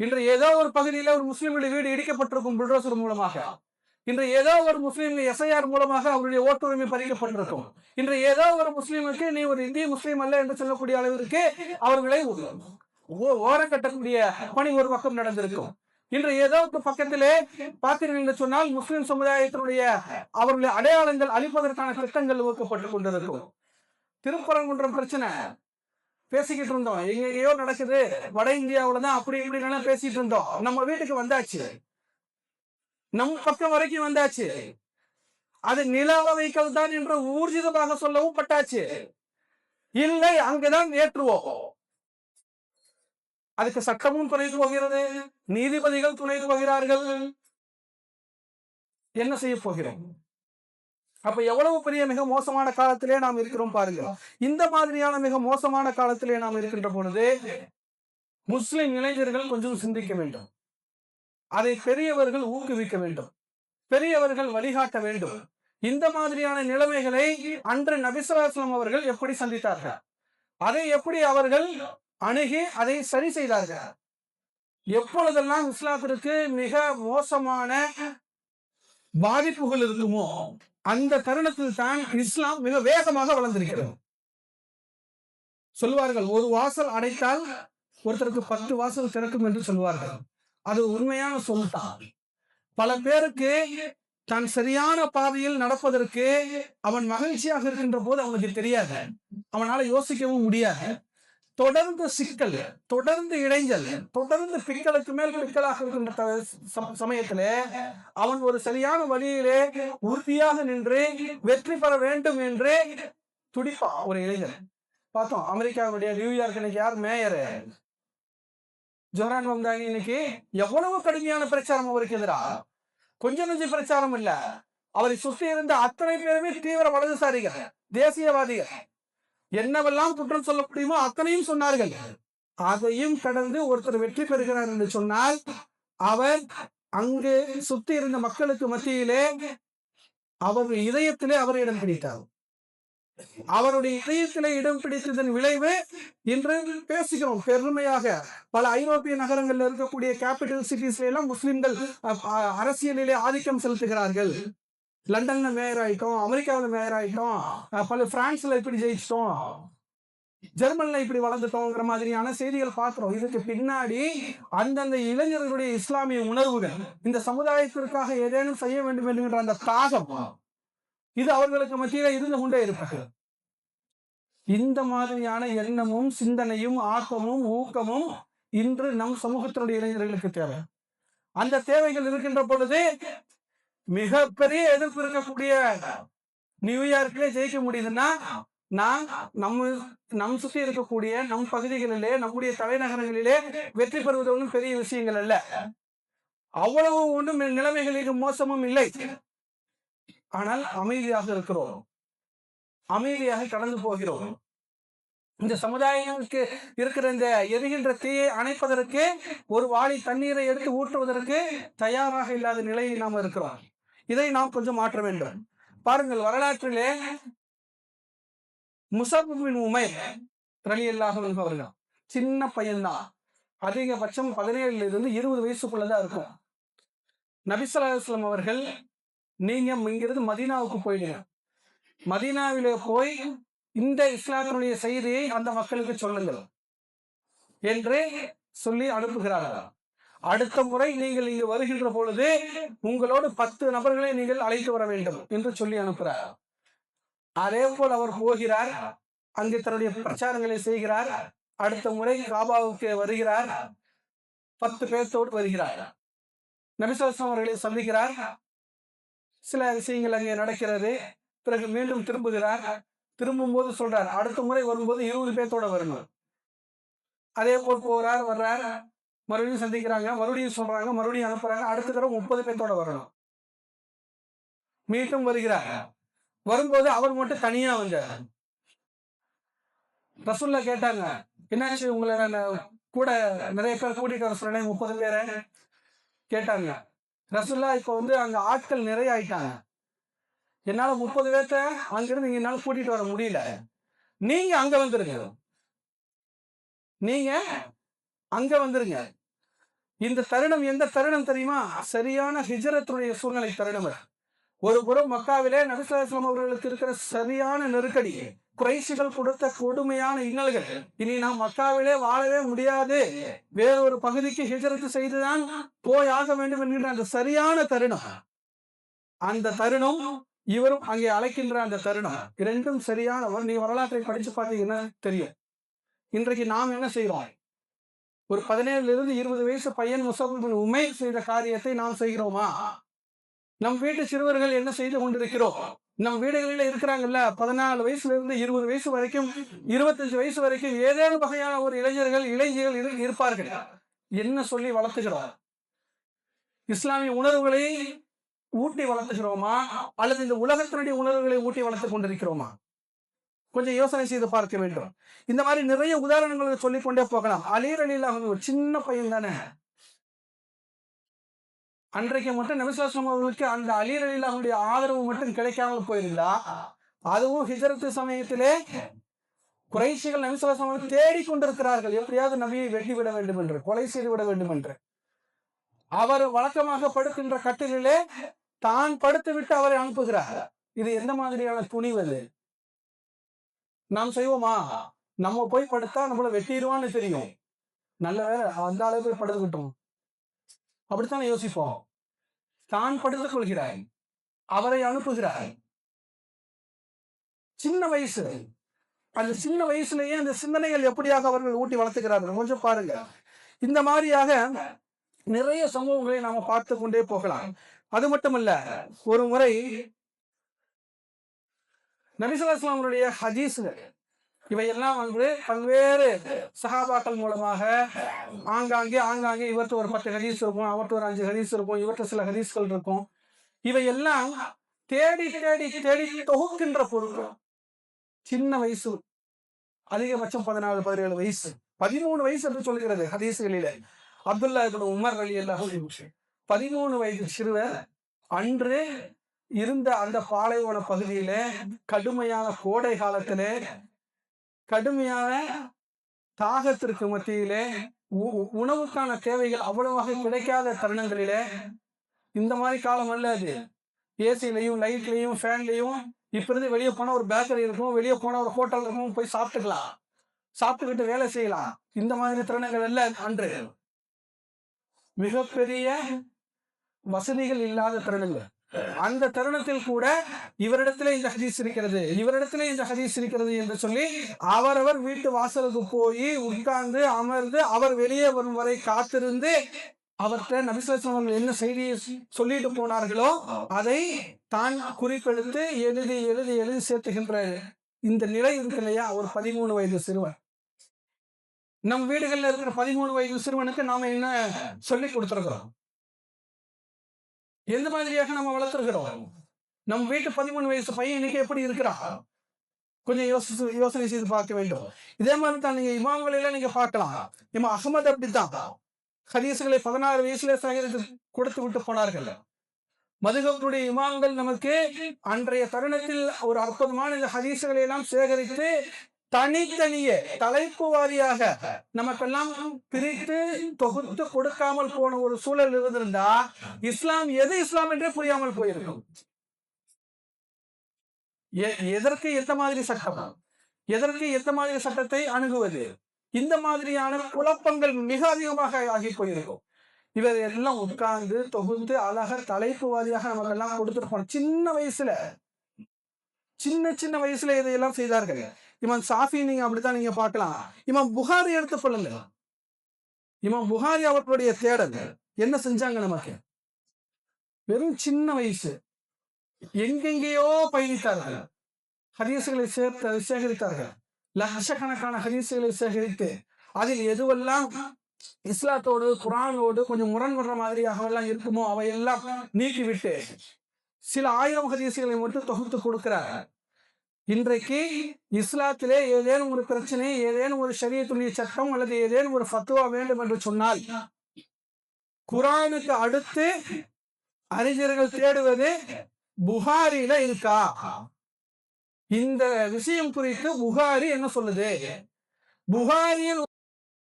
இன்று ஏதோ ஒரு பகுதியில ஒரு முஸ்லீம்களுடைய வீடு இடிக்கப்பட்டிருக்கும் புல்டோசர் மூலமாக. இன்று ஏதோ ஒரு முஸ்லீம் எஸ்ஐஆர் மூலமாக அவருடைய ஓட்டுரிமை பறிக்கப்பட்டிருக்கும். இன்று ஏதோ ஒரு முஸ்லீமுக்கு நீ ஒரு இந்திய முஸ்லீம் அல்ல என்று சொல்லக்கூடிய அளவிற்கு அவர்களை ஓரம் கட்டக்கூடிய பணி ஒரு பக்கம் நடந்திருக்கும். இன்று ஏதோ ஒரு பக்கத்திலே பார்த்தீர்கள் என்று சொன்னால் முஸ்லிம் சமுதாயத்தினுடைய அவர்களுடைய அடையாளங்கள் அழிப்பதற்கான திட்டங்கள் ஊக்கப்பட்டுக் கொண்டிருக்கும். திருப்பரங்குன்றம் பிரச்சனை. பேசிக்கிட்டு இருந்தோம். எங்கேயோ நடக்குது. வட இந்தியாவுல தான் அப்படி இப்படின்னா பேசிட்டு இருந்தோம். நம்ம வீட்டுக்கு வந்தாச்சு. நம் பக்கம் வரைக்கும் வந்தாச்சு. அது நில வைக்கல் தான் என்று ஊர்ஜிதமாக சொல்லவும் பட்டாச்சு. இல்லை அங்கதான் ஏற்றுவோம் அதுக்கு சட்டமும் துணை போகிறது நீதிபதிகள் துணை போகிறார்கள் என்ன செய்ய போகிறோம் அப்ப எவ்வளவு பெரிய மிக மோசமான காலத்திலே நாம் இருக்கிறோம் பாருங்க. இந்த மாதிரியான மிக மோசமான காலத்திலே நாம் இருக்கின்ற பொழுது முஸ்லிம் இளைஞர்கள் கொஞ்சம் சிந்திக்க வேண்டும். அதை பெரியவர்கள் ஊக்குவிக்க வேண்டும். பெரியவர்கள் வழிகாட்ட வேண்டும். இந்த மாதிரியான நிலைமைகளை அன்று நபிசுலாஸ்லாம் அவர்கள் எப்படி சந்தித்தார்கள்? அதை எப்படி அவர்கள் அணுகி அதை சரி செய்தார்கள்? எப்பொழுதெல்லாம் இஸ்லாத்திற்கு மிக மோசமான பாதிப்புகள் இருக்குமோ அந்த தருணத்தில் தான் இஸ்லாம் மிக வேகமாக வளர்ந்திருக்கிறது. சொல்வார்கள் ஒரு வாசல் அடைத்தால் ஒருத்தருக்கு பத்து வாசல் திறக்கும் என்று சொல்வார்கள். அது உண்மையான சொல்தான் பல பேருக்கு தான் சரியான பாதையில் நடப்பதற்கு அவன் மகிழ்ச்சியாக இருக்கின்ற போது அவனுக்கு தெரியாது. அவனால யோசிக்கவும் முடியாது. தொடர்ந்து சிக்கல் தொடர்ந்து இடைஞ்சல் தொடர்ந்து பிக்கலுக்கு மேல் பிக்கலாக இருக்கின்ற சமயத்துல சமயத்திலே அவன் ஒரு சரியான வழியிலே உறுதியாக நின்று வெற்றி பெற வேண்டும் என்று துடிப்பான் ஒரு இளைஞர் பார்த்தோம் அமெரிக்காவுடைய நியூயார்க் இன்னைக்கு யார்? மேயரு. ஜோரான் வந்தாங்க இன்னைக்கு. எவ்வளவு கடுமையான பிரச்சாரம் அவருக்கு எதிராக கொஞ்சம் நஞ்சு பிரச்சாரம் இல்ல. அவரை சுற்றி இருந்த அத்தனை பேருமே தீவிர வலதுசாரிகள் தேசியவாதிகள். என்னவெல்லாம் குற்றம் சொல்ல முடியுமோ அத்தனையும் சொன்னார்கள். அதையும் கடந்து ஒருத்தர் வெற்றி பெறுகிறார் என்று சொன்னால் அவர் அங்கு சுத்தி இருந்த மக்களுக்கு மத்தியிலே அவர் இதயத்திலே அவர் இடம் பிடித்தார். அவருடைய இதயத்திலே இடம் பிடித்ததன் விளைவு இன்று பேசுகிறோம். பெருமையாக பல ஐரோப்பிய நகரங்களில் இருக்கக்கூடிய கேபிட்டல் சிட்டிஸ்ல எல்லாம் முஸ்லிம்கள் அரசியலிலே ஆதிக்கம் செலுத்துகிறார்கள். லண்டன்ல மேயர் ஆயிட்டோம் அமெரிக்காவில் மேயர் ஆயிட்டோம் பல பிரான்ஸ்ல இப்படி ஜெயிச்சிட்டோம். ஜெர்மன்ல இப்படி வளர்ந்துட்டோங்கிற மாதிரியான செய்திகள் பார்க்கிறோம். இதுக்கு பின்னாடி அந்தந்த இளைஞர்களுடைய இஸ்லாமிய உணர்வுகள் இந்த சமுதாயத்திற்காக ஏதேனும் செய்ய வேண்டும் என்கின்ற அந்த தாகம் இது அவர்களுக்கு மத்தியில இருந்து கொண்டே இருப்பது. இந்த மாதிரியான எண்ணமும் சிந்தனையும் ஆக்கமும் ஊக்கமும் இன்று நம் சமூகத்தினுடைய இளைஞர்களுக்கு தேவை. அந்த தேவைகள் இருக்கின்ற பொழுது மிகப்பெரிய எதிர்ப்பு இருக்கக்கூடிய நியூயார்க்கிலே ஜெயிக்க முடியுதுன்னா நான் நம்ம நம் சுற்றி இருக்கக்கூடிய நம் பகுதிகளிலே நம்முடைய தலைநகரங்களிலே வெற்றி பெறுவது ஒன்றும் பெரிய விஷயங்கள் அல்ல. அவ்வளவு ஒன்றும் நிலைமைகளுக்கு மோசமும் இல்லை. ஆனால் அமைதியாக இருக்கிறோம். அமைதியாக கடந்து போகிறோம். இந்த சமுதாயங்களுக்கு இருக்கிற இந்த எரிகின்ற தீயை அணைப்பதற்கு ஒரு வாளி தண்ணீரை எடுத்து ஊற்றுவதற்கு தயாராக இல்லாத நிலையில் நாம் இருக்கிறோம். இதை நாம் கொஞ்சம் மாற்ற வேண்டும். பாருங்கள் வரலாற்றிலே முசபின் உமைர் ரலி அல்லாஹ் அவர்கள் சின்ன பையன்தான். அதிகபட்சம் பதினேழுல இருந்து இருபது வயசுக்குள்ளதான் இருக்கும். நபிசல்லாஸ்லம் அவர்கள் நீங்க இங்கிருந்து மதீனாவுக்கு போயிடுங்க. மதீனாவில போய் இந்த இஸ்லாத்தினுடைய செய்தியை அந்த மக்களுக்கு சொல்லுங்கள் என்று சொல்லி அனுப்புகிறார்கள். அடுத்த முறை நீங்கள் இங்கு வருகின்ற பொழுது உங்களோடு பத்து நபர்களை நீங்கள் அழைத்து வர வேண்டும் என்று சொல்லி அனுப்புகிறார். அதே போல் அவர் போகிறார். அங்கு தன்னுடைய பிரச்சாரங்களை செய்கிறார். அடுத்த முறை காபாவுக்கு வருகிறார். பத்து பேர்த்தோடு வருகிறார். நபிசாசம் அவர்களை சந்திக்கிறார். சில விஷயங்கள் அங்கே நடக்கிறது. பிறகு மீண்டும் திரும்புகிறார். திரும்பும் போது சொல்றார். அடுத்த முறை வரும்போது இருபது பேர்த்தோட வரணும். அதே போல் போகிறார் வர்றார். மறுபடியும் சந்திக்கிறாங்க மறுபடியும் சொல்றாங்க மறுபடியும் அனுப்புறாங்க. அடுத்த தடவை முப்பது பேர்த்தோட வரணும். மீண்டும் வருகிறார். வரும்போது அவர் மட்டும் தனியா வந்தார் ரசுல்லா கேட்டாங்க என்னாச்சு? உங்களை நான் கூட நிறைய பேர் கூட்டிட்டு வர சொன்னேன் முப்பது பேரை. கேட்டாங்க. ரசுல்லா இப்போ வந்து அங்க ஆட்கள் நிறைய ஆயிட்டாங்க என்னால முப்பது பேர்த்த அங்கிருந்து என்னால கூட்டிட்டு வர முடியல. நீங்க அங்க வந்துருங்க. நீங்க அங்க வந்துருங்க. இந்த தருணம் எந்த தருணம் தெரியுமா? சரியான ஹிஜரத்துடைய சூழ்நிலை தருணம். ஒரு புறம் மக்காவிலே நபிசுல்லாஸ்லாம் அவர்களுக்கு இருக்கிற சரியான நெருக்கடி குறைசிகள் கொடுத்த கொடுமையான இன்னல்கள் இனி நாம் மக்காவிலே வாழவே முடியாது. வேறொரு பகுதிக்கு ஹிஜரத்து செய்துதான் போய் ஆக வேண்டும் என்கின்ற அந்த சரியான தருணம். அந்த தருணம் இவரும் அங்கே அழைக்கின்ற அந்த தருணம். இரண்டும் சரியானவர் நீ வரலாற்றை படிச்சு பார்த்தீங்கன்னா தெரியும்? இன்றைக்கு நாம் என்ன செய்கிறோம் ஒரு பதினேழுல இருந்து இருபது வயசு பையன் முசபின் உமை செய்த காரியத்தை நாம் செய்கிறோமா? நம் வீட்டு சிறுவர்கள் என்ன செய்து கொண்டிருக்கிறோம்? நம் வீடுகளில் இருக்கிறாங்கல்ல பதினாலு வயசுல இருந்து இருபது வயசு வரைக்கும் இருபத்தஞ்சு வயசு வரைக்கும் ஏதேனும் வகையான ஒரு இளைஞர்கள் இளைஞர்கள் இருப்பார்கள். என்ன சொல்லி வளர்த்துகிறோம்? இஸ்லாமிய உணர்வுகளை ஊட்டி வளர்த்துகிறோமா? அல்லது இந்த உலகத்தினுடைய உணர்வுகளை ஊட்டி வளர்த்து கொண்டிருக்கிறோமா? கொஞ்சம் யோசனை செய்து பார்க்க வேண்டும். இந்த மாதிரி நிறைய உதாரணங்களை சொல்லிக் கொண்டே போகலாம். அலீர் அலியில் அவங்க ஒரு சின்ன பையன் தானே? அன்றைக்கு மட்டும் நபிசாஸ்லம் அவர்களுக்கு அந்த அலீர் அலியில் அவங்களுடைய ஆதரவு மட்டும் கிடைக்காமல் போயிருந்தா அதுவும் ஹிஜரத்து சமயத்திலே குறைசிகள் நபிசாஸ்லம் அவர்கள் தேடிக் கொண்டிருக்கிறார்கள் எப்படியாவது நபியை வெட்டி விட வேண்டும் என்று கொலை செய்து விட வேண்டும் என்று. அவர் வழக்கமாக படுக்கின்ற கட்டிலே தான் படுத்து விட்டு அவரை அனுப்புகிறார். இது எந்த மாதிரியான துணிவது நாம் செய்வோமா? நம்ம போய் படுத்தா நம்மள வெட்டிடுவான்னு தெரியும். நல்ல வேலை அந்த அளவு போய் படுத்துக்கிட்டோம். அப்படித்தானே யோசிப்போம்? தான் படுத்துக் கொள்கிறாய். அவரை அனுப்புகிறாய். சின்ன வயசு. அந்த சின்ன வயசுலயே அந்த சிந்தனைகள் எப்படியாக அவர்கள் ஊட்டி வளர்த்துக்கிறார்கள் கொஞ்சம் பாருங்க. இந்த மாதிரியாக நிறைய சம்பவங்களை நாம பார்த்து கொண்டே போகலாம். அது மட்டுமல்ல ஒரு முறை நபிசுல்லாஸ்லாம் ஹதீஸுகள் இவையெல்லாம் வந்து பல்வேறு சகாபாக்கள் மூலமாக ஆங்காங்கே ஆங்காங்கே இவர்கிட்ட ஒரு பத்து ஹதீஸ் இருக்கும் அவர்கிட்ட ஒரு அஞ்சு ஹதீஸ் இருக்கும் இவர்கிட்ட சில ஹதீஸ்கள் இருக்கும். இவையெல்லாம் தேடி தேடி தேடி தொகுக்கின்ற பொருள். சின்ன வயசு அதிகபட்சம் பதினாலு பதினேழு வயசு பதிமூணு வயசு என்று சொல்கிறது ஹதீஸ்களிலே. அப்துல்லா உமர் அலி அல்லாஹ் பதிமூணு வயது சிறுவர் அன்று இருந்த அந்த பாலைவன பகுதியில கடுமையான கோடை காலத்துல கடுமையான தாகத்திற்கு மத்தியில உ- உணவுக்கான தேவைகள் அவ்வளவாக கிடைக்காத தருணங்களில இந்த மாதிரி காலம் அல்ல அது. ஏசிலையும் லைட்லையும் ஃபேன்லையும் இப்ப இருந்து வெளியே போனா ஒரு பேக்கரி இருக்கும் வெளியே போனா ஒரு ஹோட்டல் இருக்கும் போய் சாப்பிட்டுக்கலாம். சாப்பிட்டுக்கிட்டு வேலை செய்யலாம். இந்த மாதிரி தருணங்கள் அல்ல அன்று. மிகப்பெரிய வசதிகள் இல்லாத தருணங்கள். அந்த தருணத்தில் கூட இவரிடத்துல இந்த ஹதீஸ் இருக்கிறது. இவரிடத்திலே இந்த ஹதீஸ் இருக்கிறது என்று சொல்லி அவரவர் வீட்டு வாசலுக்கு போய் உட்கார்ந்து அமர்ந்து அவர் வெளியே வரும் வரை காத்திருந்து அவர்கிட்ட நபிசுல்லாஸ்லாம் அவர்கள் என்ன செய்தியை சொல்லிட்டு போனார்களோ அதை தான் குறிப்பெடுத்து எழுதி எழுதி எழுதி சேர்த்துகின்ற இந்த நிலை இருக்கு இல்லையா? ஒரு பதிமூணு வயது சிறுவன். நம் வீடுகளில் இருக்கிற பதிமூணு வயது சிறுவனுக்கு நாம என்ன சொல்லி கொடுத்துருக்கிறோம்? எந்த மாதிரியாக நம்ம வளர்த்துருக்கிறோம்? நம்ம வீட்டு பதிமூணு வயசு பையன் இன்னைக்கு எப்படி இருக்கிறான்? கொஞ்சம் யோசிச்சு யோசனை செய்து பார்க்க வேண்டும். இதே மாதிரி தான் நீங்க இமாம்களில நீங்க பார்க்கலாம். இமா அகமது அப்படித்தான். ஹதீஸ்களை பதினாறு வயசுல சேகரித்து கொடுத்து விட்டு போனார்கள். மதுகபுடைய இமாம்கள் நமக்கு அன்றைய தருணத்தில் ஒரு அற்புதமான இந்த ஹதீஸ்களை எல்லாம் சேகரித்து தனித்தனியே தலைப்பு வாரியாக நமக்கெல்லாம் பிரித்து தொகுத்து கொடுக்காமல் போன ஒரு சூழல் இருந்திருந்தா இஸ்லாம் எது இஸ்லாம் என்றே புரியாமல் போயிருக்கும். எ- எதற்கு எந்த மாதிரி சட்டம்? எதற்கு எந்த மாதிரி சட்டத்தை அணுகுவது? இந்த மாதிரியான குழப்பங்கள் மிக அதிகமாக ஆகி போயிருக்கும். இவர் எல்லாம் உட்கார்ந்து தொகுத்து அழகா தலைப்பு வாரியாக நமக்கெல்லாம் கொடுத்துட்டு போன சின்ன வயசுல சின்ன சின்ன வயசுல இதையெல்லாம் செய்தார்கள். இமாம் சாஃபி நீங்க அப்படித்தான் நீங்க பார்க்கலாம். இமாம் புகாரி எடுத்து கொள்ளுங்க இமாம் புகாரி அவர்களுடைய தேடல் என்ன செஞ்சாங்க நமக்கு? வெறும் சின்ன வயசு. எங்கெங்கேயோ பயணித்தார்கள். ஹதீசுகளை சேர்த்து சேகரித்தார்கள். லட்சக்கணக்கான ஹதீசுகளை சேகரித்து அதில் எதுவெல்லாம் இஸ்லாத்தோடு குரானோடு கொஞ்சம் முரண்படுற மாதிரியாக எல்லாம் இருக்குமோ அவையெல்லாம் நீக்கிவிட்டு சில ஆயிரம் ஹதீசுகளை மட்டும் தொகுத்து கொடுக்கிறார் இன்றைக்கு இஸ்லாத்திலே ஏதேனும் ஒரு பிரச்சனை ஏதேனும் ஒரு சரியத்துடைய சட்டம் அல்லது ஏதேனும் ஒரு ஃபத்துவா வேண்டும் என்று சொன்னால் குரானுக்கு அடுத்து அறிஞர்கள் தேடுவது புகாரில இருக்கா? இந்த விஷயம் குறித்து புகாரி என்ன சொல்லுது? புகாரியில்